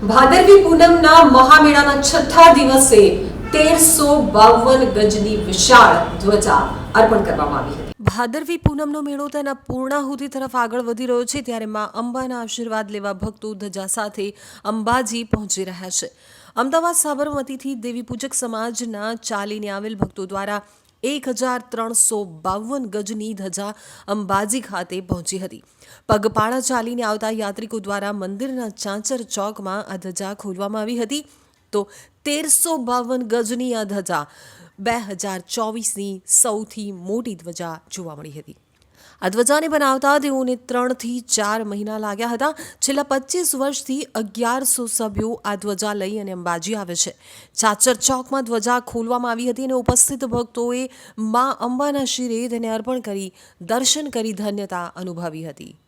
ભાદરવી પૂનમના મહામેળાના છઠ્ઠા દિવસે તેરસો બાવન ગજની વિશાળ ધ્વજા અર્પણ કરવામાં આવી હતી. ભાદરવી પૂનમનો મેળો તેના પૂર્ણાહુતિ તરફ આગળ વધી રહ્યો છે, ત્યારે માં અંબાના આશીર્વાદ લેવા ભક્તો ધજા સાથે અંબાજી પહોંચી રહ્યા છે. અમદાવાદ સાબરમતીથી દેવી પૂજક સમાજના ચાલીને આવેલ ભક્તો દ્વારા એક હજાર ત્રણસો બાવન ગજની ધજા અંબાજી ખાતે પહોંચી હતી. પગપાળા ચાલીને આવતા યાત્રિકો દ્વારા મંદિરના ચાંચર ચોકમાં આ ધજા ખોલવામાં આવી હતી. તો તેરસો બાવન ગજની આ ધજા બે હજાર ચોવીસની સૌથી મોટી ધ્વજા જોવા મળી હતી. આ ધ્વજાને બનાવતા તેઓને ત્રણથી ચાર મહિના લાગ્યા હતા. છેલ્લા પચીસ વર્ષથી અગિયારસો સભ્યો આ ધ્વજા લઈ અને અંબાજી આવે છે. ચાચર ચોકમાં ધ્વજા ખોલવામાં આવી હતી અને ઉપસ્થિત ભક્તોએ મા અંબાના શિરે તેને અર્પણ કરી, દર્શન કરી ધન્યતા અનુભવી હતી.